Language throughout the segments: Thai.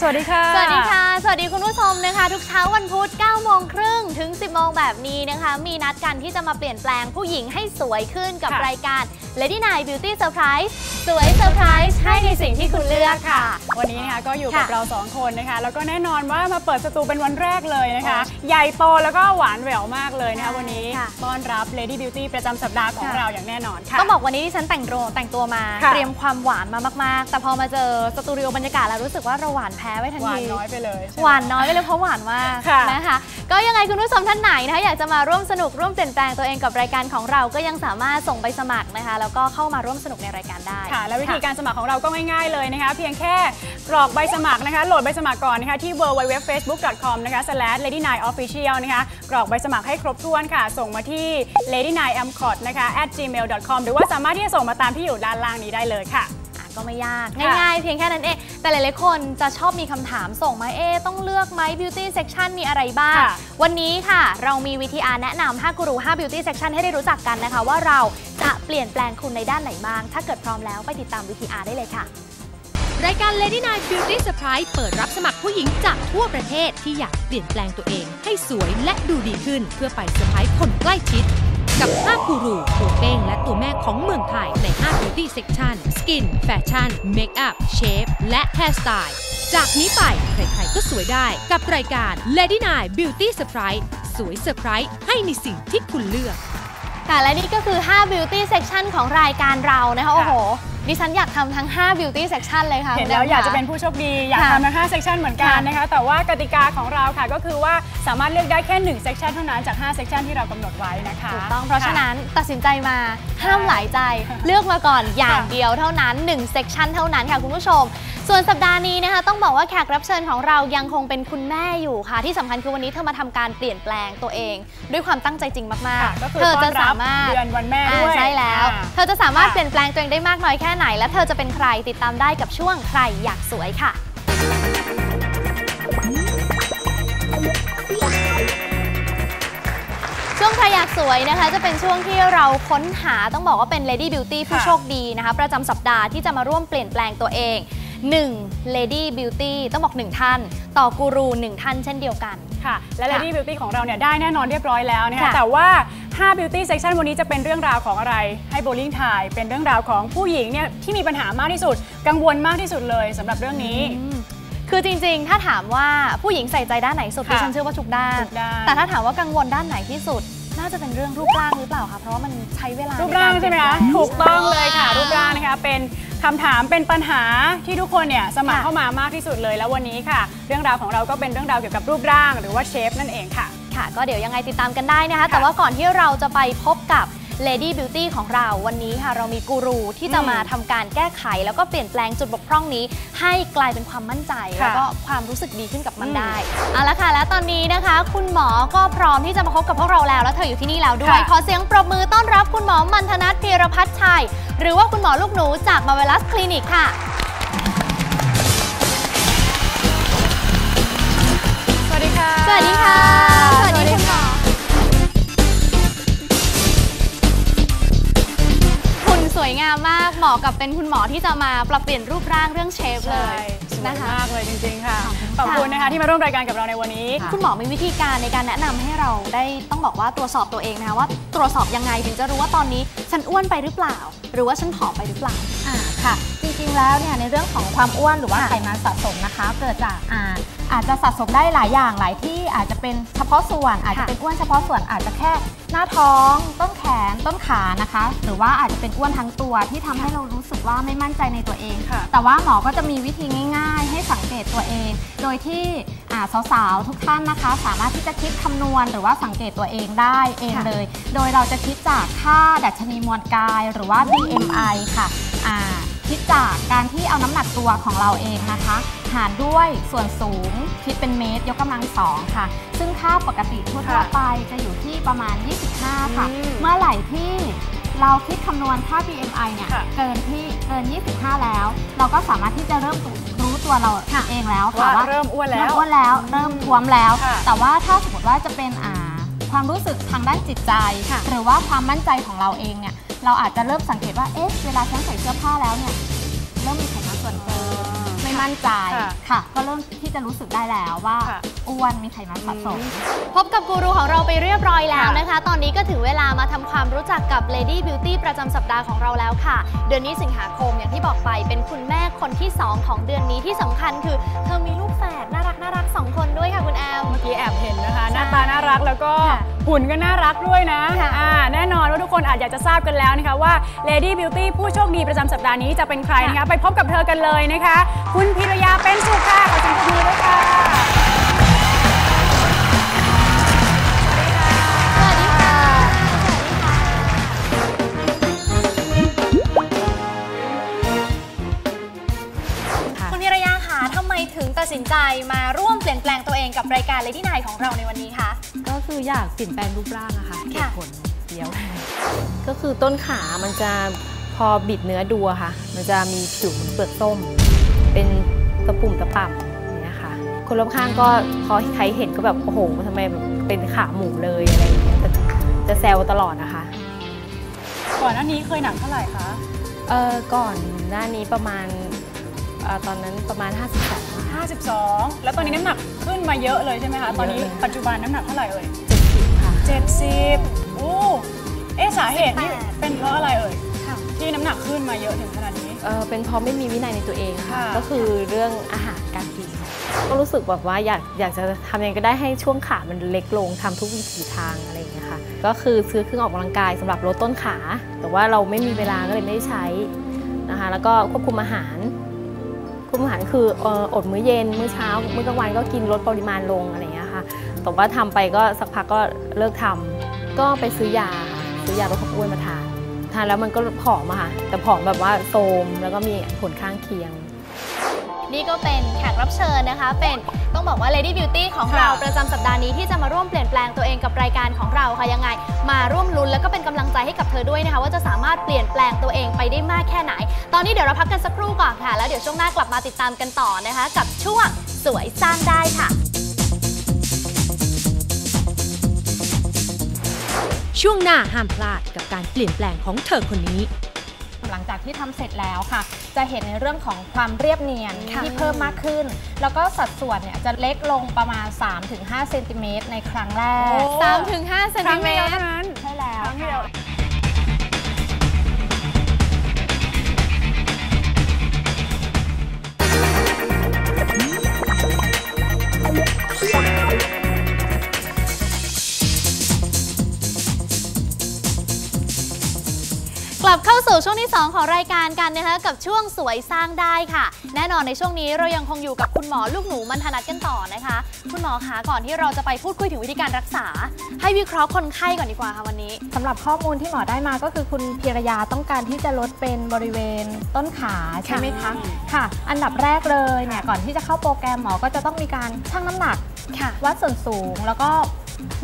สวัสดีค่ะ สวัสดีค่ะ สวัสดีคุณผู้ชมนะคะ ทุกเช้าวันพุธ9โมงครึ่งถึง 10โมงแบบนี้นะคะ มีนัดกันที่จะมาเปลี่ยนแปลงผู้หญิงให้สวยขึ้นกับค่ะรายการ Lady Night Beauty Surprise สวยเซอร์ไพรส์ให้ในสิ่งที่คุณเลือกค่ะ วันนี้นะคะก็อยู่กับค่ะเราสองคนนะคะ แล้วก็แน่นอนว่ามาเปิดสตูเป็นวันแรกเลยนะคะ ใหญ่โตแล้วก็หวานแหววมากเลยนะคะใช่วันนี้ค่ะต้อนรับ Lady Beauty ประจำสัปดาห์ของค่ะเราอย่างแน่นอนค่ะต้องบอกวันนี้ที่ฉันแต่งตัวแต่งตัวมาค่ะเตรียมความหวานมามากๆ แต่พอมาเจอสตูดิโอบรรยากาศแล้วรู้สึกว่าเราหวานแพ้ไว้ทันหวานทีน้อยไปเลยใช่ไมหวานน้อยไปเลยเพราะหวานมากค่ะนะคะก็ยังไงคุณผู้ชมท่านไหนนะคะอยากจะมาร่วมสนุกร่วมเปลี่ยนแปลงตัวเองกับรายการของเราก็ยังสามารถส่งไปสมัครนะคะ แล้วก็เข้ามาร่วมสนุกในรายการได้ค่ะ และวิธีการสมัครของเราก็ง่ายๆเลยนะคะ เพียงแค่กรอกใบสมัครนะคะโหลดใบสมัครก่อนนะคะที่ www.facebook.com นะคะ slash lady nine official นะคะกรอกใบสมัครให้ครบถ้วนค่ะ ส่งมาที่ lady nine m c o t นะคะ at gmail.com หรือว่าสามารถที่จะส่งมาตามที่อยู่ด้านล่างนี้ได้เลยค่ะอะ ก็ไม่ยากค่ะง่ายๆ เพียงแค่นั้นเอง แต่หลายๆคนจะชอบมีคำถามส่งมาเอ๊ะต้องเลือกไหม beauty section มีอะไรบ้างค่ะวันนี้ค่ะ เรามี VTR แนะนำ5กูรู5 beauty section ให้ได้รู้จักกันนะคะ ว่าเราจะเปลี่ยนแปลงคุณในด้านไหนบ้าง ถ้าเกิดพร้อมแล้วไปติดตาม VTR ได้เลยค่ะรายการ Lady Night Beauty Surprise เปิดรับสมัครผู้หญิงจากทั่วประเทศที่อยากเปลี่ยนแปลงตัวเองให้สวยและดูดีขึ้น เพื่อไปเซอร์ไพรส์คนใกล้ชิด กับ5กูรูตัวเป้งและตัวแม่ของเมืองไทยใน5 Beauty Section Skin Fashion Makeup Shape และ Hairstyle จากนี้ไปใครๆก็สวยได้กับรายการ Lady Night Beauty Surprise สวยเซอร์ไพรส์ให้ในสิ่งที่คุณเลือก ค่ะและนี่ก็คือ 5 beauty section ของรายการเรานะคะโอ้โห ดิฉันอยากทำทั้ง 5 beauty section เลยค่ะเห็นคุณแล้วแมอยากจะค่เป็นผู้โชคดีอยากค่ะทำทั้ง5 section เหมือนกันค่ะนะคะ แต่ว่ากติกาของเราค่ะก็คือว่าสามารถเลือกได้แค่ 1 section เท่านั้นจาก 5 section ที่เรากำหนดไว้นะคะถูกต้องเพราะฉะนั้นตัดสินใจมาห้ามค่ะหลายใจ เลือกมาก่อนอย่างค่ะเดียวเท่านั้น1 section เท่านั้นค่ะคุณผู้ชม ส่วนสัปดาห์นี้นะคะต้องบอกว่าแขกรับเชิญของเรายังคงเป็นคุณแม่อยู่ค่ะ ที่สำคัญคือวันนี้เธอมาทำการเปลี่ยนแปลงตัวเอง ด้วยความตั้งใจจริงมากค่ะก็คือๆเธอต้จะอนรับสามารถเดือนวันแม่ด้วยอ่าใช่แล้วอ่าเธอจะสามารถค่ะเปลี่ยนแปลงตัวเองได้มากน้อยแค่ไหนและเธอจะเป็นใครติดตามได้กับช่วงใครอยากสวยค่ะช่วงใครอยากสวยนะคะ จะเป็นช่วงที่เราค้นหาต้องบอกว่าเป็น Lady Beauty ผู้ค่ะโชคดีนะคะ ประจำสัปดาห์ที่จะมาร่วมเปลี่ยนแปลงตัวเอง 1 Lady Beauty ต้องบอก 1 ท่าน ต่อกูรู 1 ท่านเช่นเดียวกัน ค่ะ และค่ะ Lady Beauty ของเราเนี่ยได้แน่นอนเรียบร้อยแล้วนะคะ ค่ะ แต่ว่า 5 Beauty Section วันนี้จะเป็นเรื่องราวของอะไร ให้โบลิ่งทาย เป็นเรื่องราวของผู้หญิงเนี่ยที่มีปัญหามากที่สุด กังวลมากที่สุดเลยสำหรับเรื่องนี้อืมคือจริงๆ ถ้าถามว่าผู้หญิงใส่ใจด้านไหนสุดค่ะดิฉันเชื่อว่าทุกด้าน ทุกด้าน แต่ถ้าถามว่ากังวลด้านไหนที่สุด น่าจะเป็นเรื่องรูปร่างหรือเปล่าคะ เพราะว่ามันใช้เวลารูปร่างนกใช่ไหมเปลี่คะยนแปลงถูกต้องเลยค่ะ รูปร่างนะคะ เป็น คำถามเป็นปัญหาที่ทุกคนเนี่ยสมัครเข้ามามากที่สุดเลยแล้ววันนี้ค่ะ เรื่องราวของเราก็เป็นเรื่องราวเกี่ยวกับรูปร่าง หรือว่าเชฟนั่นเองค่ะ ค่ะ ก็เดี๋ยวยังไงติดตามกันได้นะคะ แต่ว่าก่อนที่เราจะไปพบกับ Lady Beauty ของเราวันนี้ค่ะเรามีกูรูที่จะอืมมาทำการแก้ไข แล้วก็เปลี่ยนแปลงจุดบกพร่องนี้ ให้กลายเป็นความมั่นใจค่ะแล้วก็ความรู้สึกดีขึ้นกับมันอืมได้เอาละค่ะและตอนนี้นะคะ คุณหมอก็พร้อมที่จะมาพบกับพวกเราแล้ว แล้วเธออยู่ที่นี่แล้วด้วยค่ะขอเสียงปรบมือต้อนรับคุณหมอมันธนัทพีรพัฒน์ชัย หรือว่าคุณหมอลูกหนูจากมาเวลัสคลินิกค่ะสวัสดีค่ะ สวัสดีค่ะ สวัสดีคุณหมอ วยงามมาก เหมาะกับเป็นคุณหมอที่จะมาปรับเปลี่ยนรูปร่างเรื่องเชฟเลใช่ยสวยนะคะมากเลยจริง ๆ ค่ะขขออบบคุณคุณนะคะที่มาร่วมรายการกับเราในวันนี้ คุณหมอมีวิธีการในการแนะนำให้เราได้ต้องบอกว่าตรวจสอบตัวเองนะคะว่าตรวจสอบยังไงถึงจะรู้ว่าตอนนี้ฉันอ้วนไปหรือเปล่า หรือว่าฉันผอมไปหรือเปล่าอ่าค่ะ จริงๆแล้วเนี่ยในเรื่องของความอ้วนหรือว่าค่ะไขมันสะสมนะคะ เกิดจาก อ่าอาจจะสะสมได้หลายอย่างหลายที่อาจจะเป็นเฉพาะส่วนอาจจะเป็นอ้วนเฉพาะส่วนอาจจะแค่หน้าท้อง ต้นแขนต้นขานะคะ หรือว่าอาจจะเป็นอ้วนทั้งตัวที่ทำให้เรารู้สึกว่าไม่มั่นใจในตัวเองค่ะแต่ว่าหมอก็จะมีวิธีง่าย ๆ ให้สังเกตตัวเอง โดยที่อ่าสาวๆทุกท่านนะคะ สามารถที่จะคิดคำนวณหรือว่าสังเกตตัวเองได้เองค่ะเลย โดยเราจะคิดจากค่าดัชนีมวลกายหรือว่า BMI ค่ะอ่า คิดจากการที่เอาน้ำหนักตัวของเราเองนะคะ หารด้วยส่วนสูงคิดเป็นเมตร ยกกำลังสองค่ะ ซึ่งค่าปกติทั่วค่ะๆไปจะอยู่ที่ประมาณ 25 ค่ะอืมเมื่อไหร่ที่เราคิดคำนวณค่า BMI เนี่ยค่ะเกินที่เกิน 25 แล้ว เราก็สามารถที่จะเริ่มรู้ตัวเราเองแล้วค่ะว่าเริ่มอ้วนแล้วเริ่มอ้วนแล้ว เริ่มท้วมแล้วค่ะแต่ว่าถ้าสมมติว่าจะเป็นอ่าความรู้สึกทางด้านจิตใจ หรือว่าความมั่นใจของเราเองเนี่ย เราอาจจะเริ่มสังเกตว่า เอ๊ะ เวลาฉันใส่เสื้อผ้าแล้วเนี่ย เริ่มมีไขมันส่วนเกิน ไม่มั่นใจ ค่ะค่ะก็เริ่มที่จะรู้สึกได้แล้วว่าค่ะอ้วน มีไขมันสะสม พบกับกูรูของเราไปเรียบร้อยแล้วค่ะนะคะ ตอนนี้ก็ถึงเวลามาทำความรู้จักกับ Lady Beauty ประจำสัปดาห์ของเราแล้วค่ะ เดือนนี้สิงหาคมอย่างที่บอกไป เป็นคุณแม่คนที่ 2 ของเดือนนี้ที่สำคัญคือ เธอมีลูกแฝดน่า รักน่ารักสองคนด้วยค่ะคุณแอมเมื่อกี้แอบเห็นนะคะ หน้าตาน่ารักแล้วก็ค่ะหุ่นก็น่ารักด้วยนะค่ะอ่าแน่นอนว่าทุกคนอาจอยากจะทราบกันแล้วนะคะว่า Lady Beauty ผู้โชคดีประจำสัปดาห์นี้จะเป็นใครนะคะ ไปพบกับเธอกันเลยนะคะ คุณพิรยาเป็นสุขค่ะขอเสียงปรบมือด้วยค่ะ ดสินใจมาร่วมเปลี่ยนแปลงตัวเองกับรายการ Lady นายของเราในวันนี้คะ ก็คืออยากเปลี่ยนแปลงรูปร่างอะค่ะเหค่ะตุผลเดียว ก็คือต้นขามันจะพอบิดเนื้อดูอะค่ะ มันจะมีผิวเหมือนเปลือกส้ม เป็นตะปุ่มตะป่ำอย่างเนี้ยค่ะ คนรอบข้างก็พอใครเห็นก็แบบ โอ้โหทำไมแบบเป็นขาหมูเลยอะไรอย่างเงี้ยจะจะแซวตลอดนะคะ ก่อนหน้านี้เคยหนักเท่าไหร่คะ เออก่อนหน้านี้ประมาณเอ่อตอนนั้นประมาณ 52ค่ะ52 แล้วตอนนี้น้ำหนักขึ้นมาเยอะเลยใช่ไหมคะ ตอนนี้เยอะเลยปัจจุบันน้ำหนักเท่าไหร่เอ่ย70ค่ะ 70โอ้เอ๊ะสาเหตุนี่เป็นเพราะอะไรเอ่ยค่ะ ที่น้ำหนักขึ้นมาเยอะถึงขนาดนี้ เออเป็นเพราะไม่มีวินัยในตัวเองค่ะ ค่ะ ก็คือเรื่องอาหารการกินก็รู้สึกแบบว่าอยากอยากจะทำยังไงก็ได้ให้ช่วงขามันเล็กลงทำทุกวิถีทางอะไรอย่างเงี้ยค่ะ ก็คือซื้อเครื่องออกกำลังกายสำหรับลดต้นขา แต่ว่าเราไม่มีเวลาก็เลยไม่ได้ใช้นะคะ แล้วก็ควบคุมอาหาร ควบคุมอาหารคืออดมื้อเย็น มื้อเช้า มื้อกลางวันก็กินลดปริมาณลงอะไรอย่างเงี้ยค่ะแต่ว่าทำไปก็สักพักก็เลิกทำก็ไปซื้อยาซื้อยาลดความอ้วนมาทานทานแล้วมันก็ผอมอะค่ะแต่ผอมแบบว่าโทมแล้วก็มีผลข้างเคียง นี่ก็เป็นแขกรับเชิญนะคะ เป็นต้องบอกว่า Lady Beauty ของค่ะเราประจำสัปดาห์นี้ที่จะมาร่วมเปลี่ยนแปลงตัวเองกับรายการของเราค่ะยังไง มาร่วมลุ้นแล้วก็เป็นกำลังใจให้กับเธอด้วยนะคะ ว่าจะสามารถเปลี่ยนแปลงตัวเองไปได้มากแค่ไหน ตอนนี้เดี๋ยวเราพักกันสักครู่ก่อนค่ะ แล้วเดี๋ยวช่วงหน้ากลับมาติดตามกันต่อนะคะ กับช่วงสวยสร้างได้ค่ะช่วงหน้าห้ามพลาดกับการเปลี่ยนแปลงของเธอคนนี้ หลังจากที่ทำเสร็จแล้วค่ะ จะเห็นในเรื่องของความเรียบเนียนค่ะที่เพิ่มมากขึ้น แล้วก็สัดส่วนเนี่ยจะเล็กลงประมาณ 3-5เซนติเมตรในครั้งแรกโอ้สามถึงห้าเซนครั้ติงเมเดียวตรเท่านั้นใช่แล้วครั้ สู่ช่วงที่ 2 ของรายการกันนะคะกับช่วงสวยสร้างได้ค่ะ แน่นอนในช่วงนี้เรายังคงอยู่กับคุณหมอลูกหนูมันธนัดกันต่อนะคะ คุณหมอคะก่อนที่เราจะไปพูดคุยถึงวิธีการรักษา ให้วิเคราะห์คนไข้ก่อนดีกว่าค่ะวันนี้สำหรับข้อมูลที่หมอได้มาก็คือคุณพีรยาต้องการที่จะลดเป็นบริเวณต้นขาใช่ไหมคะค่ะ อันดับแรกเลยเนี่ยก่อนที่จะเข้าโปรแกรมหมอก็จะต้องมีการชั่งน้ำหนักค่ะวัดส่วนสูงแล้วก็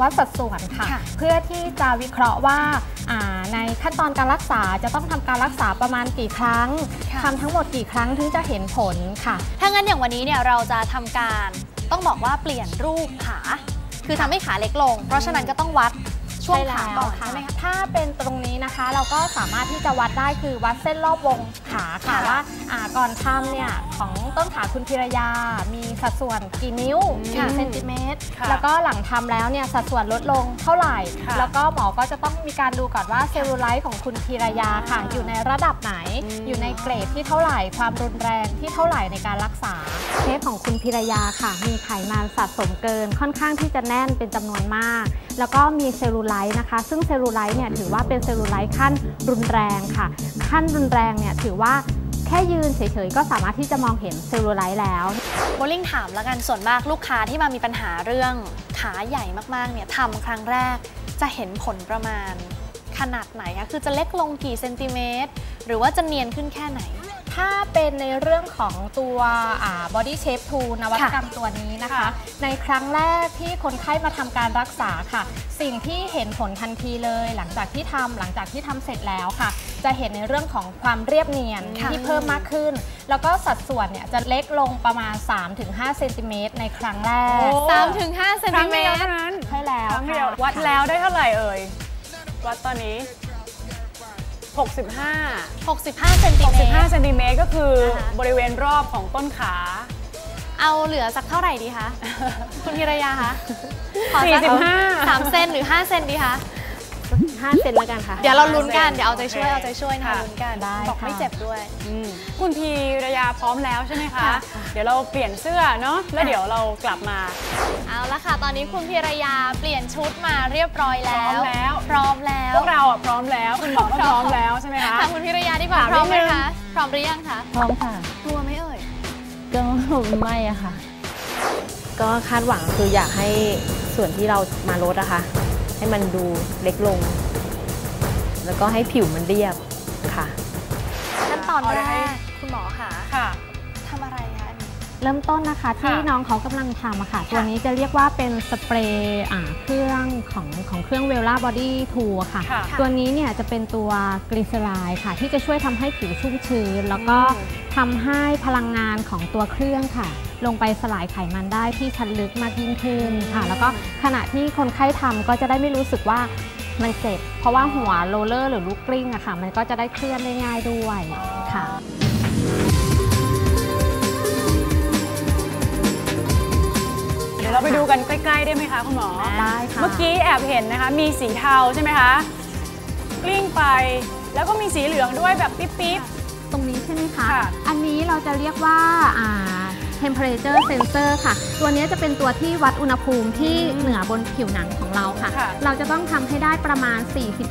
วัดสัดส่วนค่ะค่ะเพื่อที่จะวิเคราะห์ว่าอ่า ในขั้นตอนการรักษาจะต้องทำการรักษาประมาณกี่ครั้งค่ะทำทั้งหมดกี่ครั้งถึงจะเห็นผลค่ะ ถ้างั้นอย่างวันนี้เนี่ยเราจะทำการต้องบอกว่าเปลี่ยนรูปขา คือทำให้ขาเล็กลง เพราะฉะนั้นก็ต้องวัด ช่วงใช่ขาแล้วก่อนค่ะใช่ไหมคะถ้าเป็นตรงนี้นะคะ เราก็สามารถที่จะวัดได้คือวัดเส้นรอบวงขาค่ะค่ะว่าอ่าก่อนทำเนี่ยของต้นขาคุณพิรยา มีสัดส่วนกี่นิ้วค่ะกี่เซนติเมตรค่ะแล้วก็หลังทำแล้วเนี่ยสัดส่วนลดลงเท่าไหร่ค่ะแล้วก็หมอก็จะต้องมีการดูก่อนว่าเซลลูไลท์ของคุณพิรยาค่ะ อยู่ในระดับไหน อยู่ในเกรดที่เท่าไหร่ ความรุนแรงที่เท่าไหร่ในการรักษาเคสของคุณพิรยาค่ะ มีไขมันสะสมเกินค่อนข้างที่จะแน่นเป็นจำนวนมาก แล้วก็มีเซลลูไลท์นะคะ ซึ่งเซลลูไลท์เนี่ยถือว่าเป็นเซลลูไลท์ขั้นรุนแรงค่ะ ขั้นรุนแรงเนี่ยถือว่าแค่ยืนเฉยๆ ก็สามารถที่จะมองเห็นเซลลูไลท์แล้วโบลิ่งถามแล้วกันส่วนมากลูกค้าที่มามีปัญหาเรื่องขาใหญ่มากๆเนี่ยทำครั้งแรกจะเห็นผลประมาณขนาดไหนคะคือจะเล็กลงกี่เซนติเมตร หรือว่าจะเนียนขึ้นแค่ไหน ถ้าเป็นในเรื่องของตัวอ่า body shape tool นวัตกรรมตัวนี้นะคะค่ะในครั้งแรกที่คนไข้มาทำการรักษาค่ะ สิ่งที่เห็นผลทันทีเลย หลังจากที่ทำหลังจากที่ทำเสร็จแล้วค่ะ จะเห็นในเรื่องของความเรียบเนียนค่ะที่เพิ่มมากขึ้น แล้วก็สัดส่วนเนี่ยจะเล็กลงประมาณ 3-5เซนติเมตรในครั้งแรกโอ้สามถึงห้าเซนครั้ติงเมเดียวตรเท่านั้นใช่แล้วครั้งเดียวค่ะวัดแล้วได้เท่าไหร่เอ่ยวัดตอนนี้ 65 65เซนติเมตร65เซนติเมตรก็คือนะคะบริเวณรอบของต้นขา เอาเหลือสักเท่าไหร่ดีคะ คุณพิรยาคะขอสัก45สามเซนหรือ 5 เซนดีคะ 5เซนแล้วกันค่ะ เดี๋ยวเราลุ้นกัน5เดี๋ยวเอาใจช่วยโอเคเอาใจช่วยนะคะค่ะลุ้นกันได้บอกไม่ค่ะ เจ็บด้วย อืมคุณพีระยาพร้อมแล้วใช่ไหมคะ ค่ะ เดี๋ยวเราเปลี่ยนเสื้อเนาะแล้วเดี๋ยวเรากลับมา เอาละค่ะ ตอนนี้คุณพิรยาเปลี่ยนชุดมาเรียบร้อยแล้ว พร้อมแล้ว พร้อมแล้ว พวกเราอะพร้อมแล้วคุณหมอก็พร้อมแล้วใช่ไหมคะ ถามคุณพิรยาดีกว่าถามพร้อมไหมนิดนึง คะ พร้อมหรือยังคะพร้อมค่ะกลัวไหมเอ่ย ก็ไม่อะค่ะ ก็คาดหวังคืออยากให้ส่วนที่เรามาลดอะค่ะ ให้มันดูเล็กลง แล้วก็ให้ผิวมันเรียบค่ะ ขั้นตอนเอาแรเลยให้กคุณหมอคะค่ะทำอะไรคะอันนี้เริ่มต้นนะคะที่ค่ะน้องเขากำลังทำอะค่ะ ตัวนี้จะเรียกว่าเป็นสเปรย์อ่าเครื่องของของเครื่องเวล่าบอดี้ทูค่ะค่ะ ตัวนี้เนี่ยจะเป็นตัวกลีเซอไรด์ค่ะ ที่จะช่วยทำให้ผิวชุ่มชื้น แล้วก็อืมทำให้พลังงานของตัวเครื่องค่ะ ลงไปสลายไขมันได้ที่ชั้นลึกมากยิ่งขึ้นค่ะ แล้วก็ขณะที่คนไข้ทำก็จะได้ไม่รู้สึกว่ามันเจ็บ เพราะว่าหัวโรลเลอร์หรือลูกกลิ้งอะค่ะ มันก็จะได้เคลื่อนได้ง่ายด้วยค่ะเดี๋ยวเราไปดูกันใกล้ ๆ ได้ไหมคะคุณหมอ ได้ค่ะ เมื่อกี้แอบเห็นนะคะ มีสีเทาใช่ไหมคะ กลิ้งไป แล้วก็มีสีเหลืองด้วยแบบปิ๊บตรงนี้ใช่ไหมคะค่ะอันนี้เราจะเรียกว่าอ่า temperature sensor ค่ะ ตัวนี้จะเป็นตัวที่วัดอุณหภูมิที่เหนือบนผิวหนังของเราค่ะ ค่ะ เราจะต้องทำให้ได้ประมาณ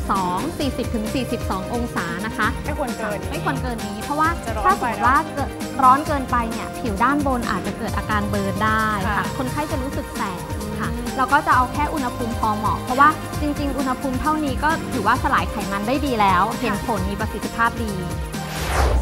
42 40ถึง42 องศานะคะๆไม่ควรเกิน ไม่ควรเกินนี้ เพราะว่าจะร้อนถ้าสมไปมติเนอะว่าเกิดร้อนเกินไปเนี่ยผิวด้านบนอาจจะเกิดอาการเบิร์นได้ค่ะ ค่ะคนไข้จะรู้สึกแสบค่ะเราก็จะเอาแค่อุณหภูมิพอเหมาะ เพราะว่าจริง ๆ อุณหภูมิเท่านี้ก็ถือว่าสลายไขมันได้ดีแล้ว เห็นผลมีประสิทธิภาพดี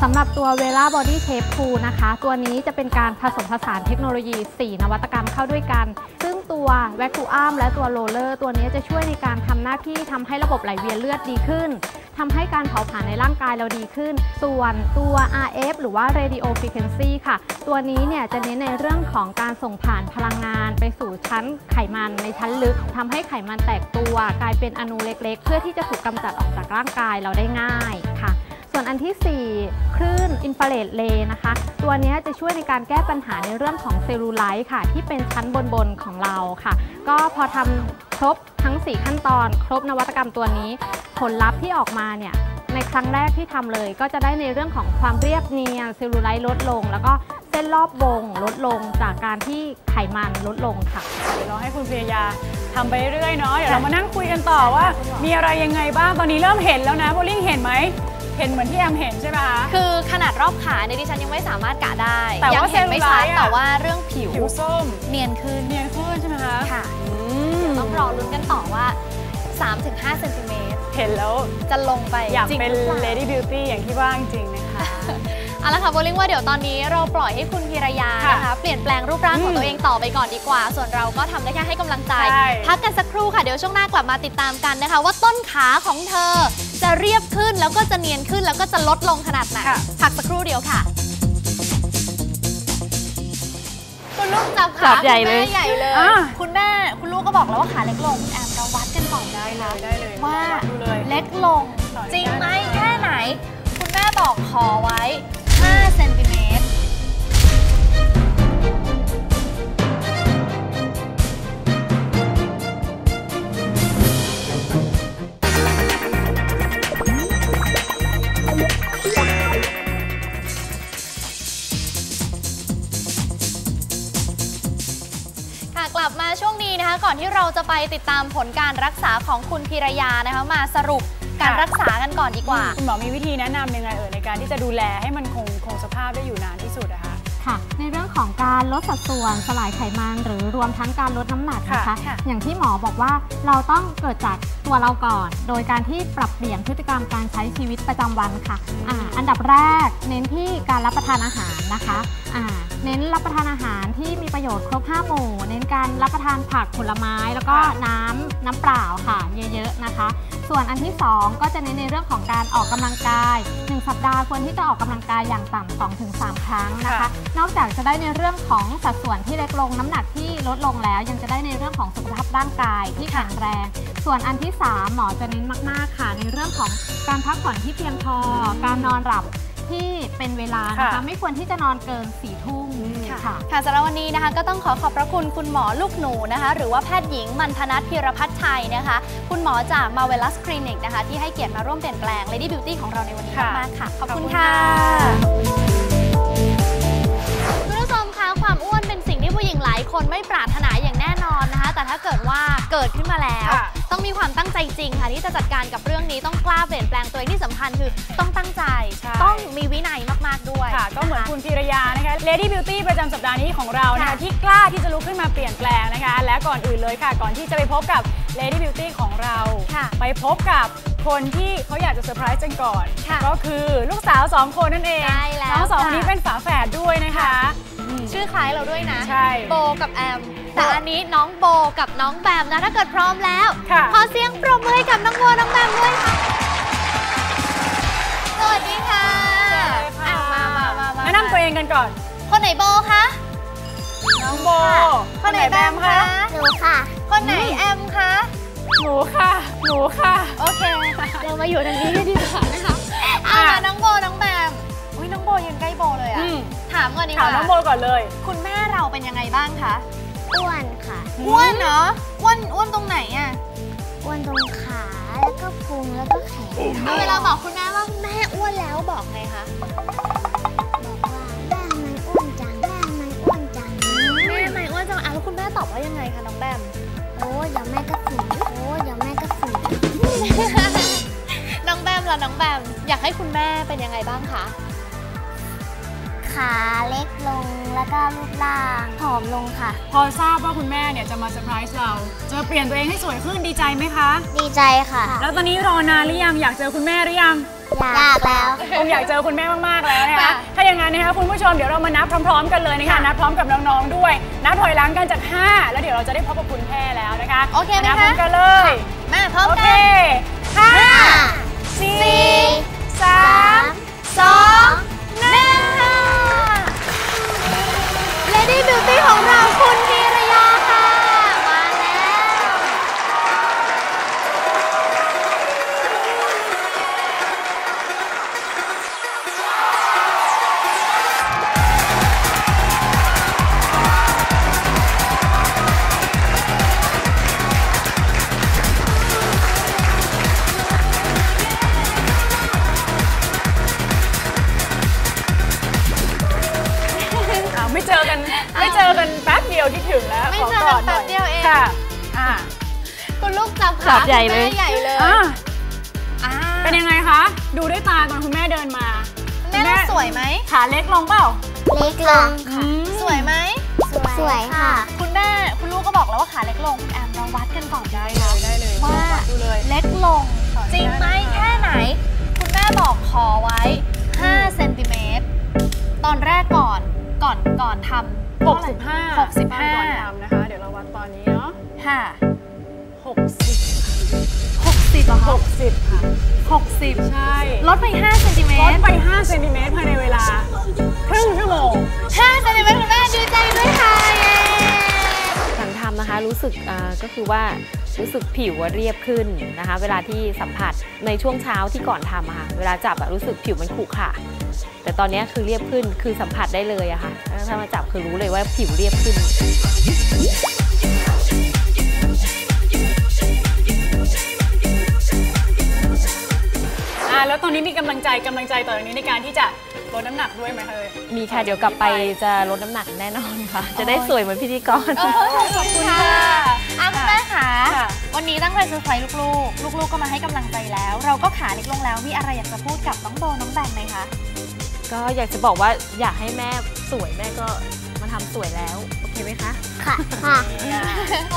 สำหรับตัว Vela Body Shape t o o นะคะ ตัวนี้จะเป็นการผสมผสานเทคโนโลยี 4 นวัตกรรมเข้าด้วยกัน ซึ่งตัว Vacuum และตัว Roller ตัวนี้จะช่วยในการทำหน้าที่ทำให้ระบบไหลเวียนเลือดดีขึ้นทำให้การเผาผลาญในร่างกายเราดีขึ้น ส่วนตัว RF หรือว่า Radio Frequency ค่ะ ตัวนี้เนี่ยจะเน้นในเรื่องของการส่งผ่านพลังงานไปสู่ชั้นไขมันในชั้นลึกทำให้ไขมันแตกตัว กลายเป็นอนูเล็กๆ เพื่อที่จะถูกกำจัดออกจากร่างกายเราได้ง่ายค่ะ ส่วนอันที่ 4 คลื่นอินฟราเรดเลนะคะ ตัวนี้จะช่วยในการแก้ปัญหาในเรื่องของเซลลูไลท์ค่ะ ที่เป็นชั้นบนๆของเราค่ะ ก็พอทำครบทั้ง 4 ขั้นตอน ครบนวัตกรรมตัวนี้ ผลลัพธ์ที่ออกมาเนี่ยในครั้งแรกที่ทำเลย ก็จะได้ในเรื่องของความเรียบเนียนเซลลูไลท์ลดลง แล้วก็เส้นรอบวงลดลงจากการที่ไขมันลดลงค่ะเดี๋ยวเราให้คุณพิยาทำไปเรื่อยเนาะเดี๋ยวเรามานั่งคุยกันต่อว่า มีอะไรยังไงบ้างตอนนี้เริ่มเห็นแล้วนะโบลิ่งเห็นไหม เห็นเหมือนที่แอมเห็นใช่ไหมคะ คือขนาดรอบขาเนี่ยดิฉันยังไม่สามารถกะได้แต่ว่ายังเห็นไม่ชัดเซลลูไลท์อะ แต่ว่าเรื่องผิวผิวส้มเนียนขึ้นเนียนขึ้นใช่ไหมคะค่ะอืมต้องรอลุ้นกันต่อว่า 3-5เซนติเมตรเห็นแล้ว จะลงไปอยากจริงเป็น หรือเปล่า Lady Beauty อย่างที่ว่าจริงๆนะคะ เอาละค่ะโบลิ่งว่าเดี๋ยวตอนนี้เราปล่อยให้คุณพีรยาค่ะนะคะเปลี่ยนแปลงรูปร่างของอืมตัวเองต่อไปก่อนดีกว่า ส่วนเราก็ทำได้แค่ให้กำลังใจใช่พักกันสักครู่ค่ะเดี๋ยวช่วงหน้ากลับมาติดตามกันนะคะ ว่าต้นขาของเธอ จะเรียบขึ้นแล้วก็จะเนียนขึ้นแล้วก็จะลดลงขนาดไหนค่ะพักสักครู่เดียวค่ะคุณลูกจับขาจับใหญ่เลยคุณแม่ใหญ่เลยอ่าคุณแม่คุณลูกก็บอกแล้วว่าขาเล็กลงแอมเราวัดกันก่อนได้ได้เลค่ะยได้เลยว่าดูเลยเล็กลงต่อเลยจริงไหมได้แค่ไหน คุณแม่บอกขอไว้5 เซนติเมตร ค่ะกลับมาช่วงนี้นะคะ ก่อนที่เราจะไปติดตามผลการรักษาของคุณพีรยานะคะ มาสรุป การรักษากันก่อนดีกว่า คุณหมอมีวิธีแนะนำยังไงเอ่ยในการที่จะดูแลให้มันคงคงสภาพได้อยู่นานที่สุดอะคะ ค่ะ ในเรื่องของการลดสัดส่วนสลายไขมันหรือรวมทั้งการลดน้ำหนักนะคะค่ะค่ะ อย่างที่หมอบอกว่าเราต้องเกิดจากตัวเราก่อน โดยการที่ปรับเปลี่ยนพฤติกรรมการใช้ชีวิตประจำวันค่ะอ่าอันดับแรกเน้นที่การรับประทานอาหารนะคะอ่าเน้นรับประทานอาหารที่มีประโยชน์ครบ5หมู่ เน้นการรับประทานผักผลไม้ แล้วก็ค่ะ น้ำน้ำเปล่าค่ะเยอะๆนะคะ ส่วนอันที่ 2 ก็จะเน้นในเรื่องของการออกกำลังกาย 1 สัปดาห์ควรที่จะออกกำลังกายอย่างต่ำ2-3ครั้งนะคะค่ะนอกจากจะได้ในเรื่องของสัดส่วนที่เล็กลงน้ำหนักที่ลดลงแล้ว ยังจะได้ในเรื่องของสุขภาพร่างกายที่แข็งแรง ส่วนอันที่ 3 หมอจะเน้นมาก ๆ ค่ะ ในเรื่องของการพักผ่อนที่เพียงพอ การนอนหลับ ที่เป็นเวลานะคะ ค่ะ ไม่ควรที่จะนอนเกินสี่ทุ่มค่ะ ค่ะสำหรับวันนี้นะคะก็ต้องขอขอบพระคุณคุณหมอลูกหนูนะคะ หรือว่าแพทย์หญิงมันธนัทพีรพัฒน์ชัยนะคะ คุณหมอจากมาเวลัสคลินิกนะคะ ที่ให้เกียรติมาร่วมเปลี่ยนแปลง Lady Beauty ของเราในวันนี้ค่ะมากๆค่ะ ขอบขอบคุคุณณค่ะ ค่ะคุณผู้ชมคะความอ้วนเป็นสิ่งที่ผู้หญิงหลายคนไม่ปรารถนาอย่างแน่นอนนะคะ แต่ถ้าเกิดว่า เกิดขึ้นมาแล้วค่ะต้องมีความตั้งใจจริงค่ะที่จะจัดการกับเรื่องนี้ต้องกล้าเปลี่ยนแปลงตัวเองที่สำคัญคือต้องตั้งใจใช่ต้องมีวินัยมากๆด้วยค่ะ ก็เหมือนะคุณพีรยานะคะ Lady Beauty ประจำสัปดาห์นี้ของเรานะคะค่ะที่กล้าที่จะลุกขึ้นมาเปลี่ยนแปลงนะคะ และก่อนอื่นเลยค่ะ ก่อนที่จะไปพบกับ Lady Beauty ของเราค่ะไปพบกับคนที่เขาอยากจะเซอร์ไพรส์กันก่อนค่ะก็คือลูกสาวสองคนนั่นเองใช่แล้วน้องสองค่ะคนนี้เป็นฝาแฝดด้วยนะคะอืม ชื่อคล้ายเราด้วยนะ ใช่ โบกับแอม แต่อันนี้น้องโบกับน้องแบมนะ ถ้าเกิดพร้อมแล้วค่ะขอเสียงปรบมือให้กับน้องโบน้องแบมด้วยค่ะ สวัสดีค่ะอะมามามามาแนะนำตัวเองกันก่อน คนไหนโบคะ น้องโบ คนไหนแบมคะ หนูค่ะ คนไหนแอมคะ หนูค่ะ หนูค่ะ โอเค เรามาอยู่ทางนี้กันดีกว่านะคะอะน้องโบ น้องแบมอุ้ยน้องโบยืนใกล้โบเลยอือะมถามก่อนดีกถามว่าน้องโบก่อนเลย คุณแม่เราเป็นยังไงบ้างคะอ้วนค่ะ อ้วนเนาะอ้วนอ้วนตรงไหนอะอ้วนตรงขาแล้วก็พุงแล้วก็แขนเอาเวลาบอกคุณแม่ว่าแม่อ้วนแล้วบอกไงคะบอกว่าแม่มันอ้วนจังแม่มันอ้วนจังแม่ไม่อ้วนจังอะแล้วคุณแม่ตอบว่ายังไงคะน้องแบม โอ้เดี๋ยวแม่ก็ฝืนโอ้เดี๋ยวแม่ก็ฝืนน้องแบมล่ะน้องแบมอยากให้คุณแม่เป็นยังไงบ้างคะ ขาเล็กลงแล้วก็รูปร่างผอมลงค่ะ พอทราบว่าคุณแม่เนี่ยจะมาเซอร์ไพรส์เราจะเปลี่ยนตัวเองให้สวยขึ้นดีใจไหมคะ ดีใจค่ะแล้วตอนนี้รอนานหรือยังอยากเจอคุณแม่หรือยังอยากแล้วคงอยากเจอคุณแม่มากๆแล้วนะคะค่ะถ้าอย่างนั้นนะคะคุณผู้ชมเดี๋ยวเรามานับพร้อม ๆ กันเลยนะคะนับพร้อมกับน้องๆด้วย นับถอยหลังกันจาก 5 แล้วเดี๋ยวเราจะได้พบกับคุณแม่แล้วนะคะโอเคไหมนับพคะร้อมกันเลยแม่พร้อมโอเคกันห้าสี่สาม ไม่เจอกันไม่เจอกันแป๊บเดียวคิดถึงแล้วไม่ขอเจอกอกันดหน่แป๊อยบเดียวเองค่ะอ่าคุณลูกจับจัขาบใหญ่เลยคุณแม่ใหญ่เลยอ่าอ่าเป็นยังไงคะ ดูด้วยตาตอนคุณแม่เดินมาแม่เราสวยไหมขาเล็กลงเปล่าเล็กลงอืมสวยไหมสวยค่ะ คุณแม่คุณลูกก็บอกแล้วว่าขาเล็กลงคุณแอมลองวัดกันก่อนได้เลยได้เลยว่าดูเลยเล็กลงขออนุญาตจริงไหมนะคะแค่ไหน คุณแม่บอกขอไว้5เซนติเมตรตอนแรกก่อน ก่อนก่อนทำ65หกสิบห้าตอนก่อนทำนะคะ เดี๋ยวเราวัดตอนนี้เนาะค่ะ60 60เหรอคะ60 ค่ะ 60 ใช่ ลดไป5เซนติเมลตดรไป5เซนติเมตรภายในเวลา ครึ่งชั่วโมง5เซนติเมตรคุณแม่ดีใจด้วยค่ะเย้หลังทำนะคะรู้สึกอ่าก็คือว่ารู้สึกผิวว่าเรียบขึ้นนะคะ เวลาที่สัมผัสในช่วงเช้าที่ก่อนทำอะค่ะเวลาจับอะรู้สึกผิวมันขรุขระ แต่ตอนเนี้ยคือเรียบขึ้นคือสัมผัสได้เลยอะค่ะ ถ้ามาจับคือรู้เลยว่าผิวเรียบขึ้นอ่าแล้วตอนนี้มีกำลังใจกำลังใจต่อจากนี้ในการที่จะลดน้ำหนักด้วยไหมคะเลยมีค่ะเดี๋ยวกลับไปจะลดน้ำหนักแน่นอนค่ะ จะได้สวยเหมือนพิธีกรโอ้ยขอบคุณค่ะอะคุณแม่ค่ะค่ะ วันนี้ตั้งใจเซอร์ไพรส์ลูกๆ ลูกๆก็มาให้กำลังใจแล้ว เราก็ขาเล็กลงแล้วมีอะไรอยากจะพูดกับน้องโบน้องแบมไหมคะ ก็อยากจะบอกว่าอยากให้แม่สวยแม่ก็มาทำสวยแล้ว โอเคไหมคะ ค่ะค่ะ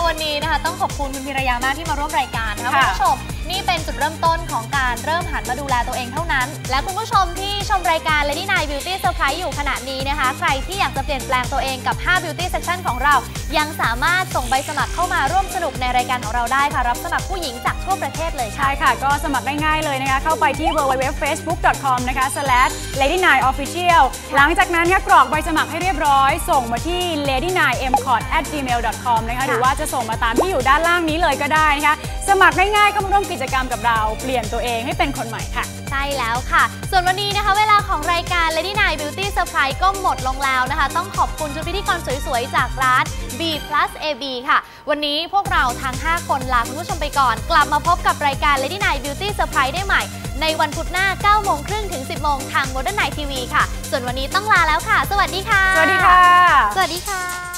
วันนี้นะคะต้องขอบคุณคุณพิรยามากที่มาร่วมรายการนะคะค่ะคุณผู้ชม นี่เป็นจุดเริ่มต้นของการเริ่มหันมาดูแลตัวเองเท่านั้น และคุณผู้ชมที่ชมรายการ Lady Night Beauty Surprise อยู่ขณะนี้นะคะ ใครที่อยากจะเปลี่ยนแปลงตัวเองกับ 5 Beauty Section ของเรา ยังสามารถส่งใบสมัครเข้ามาร่วมสนุกในรายการของเราได้ค่ะ รับสมัครผู้หญิงจากทั่วประเทศเลยค่ะ ใช่ค่ะ ก็สมัครได้ง่ายเลยนะคะ เข้าไปที่ www.facebook.com นะคะ slash lady nine official หลังจากนั้นค่ะกรอกใบสมัครให้เรียบร้อย ส่งมาที่ lady nine mcot at gmail com นะคะ หรือว่าจะส่งมาตามที่อยู่ด้านล่างนี้เลยก็ได้นะคะ สมัครง่ายๆเข้ามาร่วมกิจกรรมกับเราเปลี่ยนตัวเองให้เป็นคนใหม่ค่ะ ใช่แล้วค่ะ ส่วนวันนี้นะคะ เวลาของรายการ Lady Night Beauty Surprise ก็หมดลงแล้วนะคะ ต้องขอบคุณชุดพิธีกรสวยๆ จากร้าน B plus AB ค่ะ วันนี้พวกเราทั้ง 5 คนลาคุณผู้ชมไปก่อน กลับมาพบกับรายการ Lady Night Beauty Surprise ได้ใหม่ ในวันพุธหน้า 9 โมงครึ่งถึง 10 โมงทาง Modern Night TV ค่ะ ส่วนวันนี้ต้องลาแล้วค่ะ สวัสดีค่ะ สวัสดีค่ะ สวัสดีค่ะ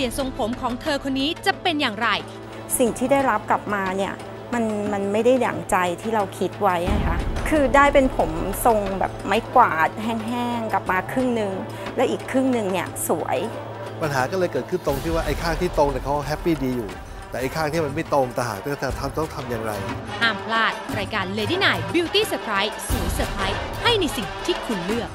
ลี่ยนทรงผมของเธอคนนี้จะเป็นอย่างไร สิ่งที่ได้รับกลับมาเนี่ยมันมันไม่ได้อย่างใจที่เราคิดไว้นะคะคือได้เป็นผมทรงแบบไม้กวาดแห้งๆกลับมาครึ่งหนึ่งและอีกครึ่งหนึ่งเนี่ยสวย ปัญหาก็เลยเกิดขึ้นตรงที่ว่าไอ้ข้างที่ตรงเนี่ยเขาแฮปปี้ดีอยู่ แต่ไอ้ข้างที่มันไม่ตรงแต่หากจะทำต้องทำอย่างไรห้ามพลาดรายการ Lady Night Beauty Surprise สวยเซอร์ไพรส์ให้ในสิ่งที่คุณเลือก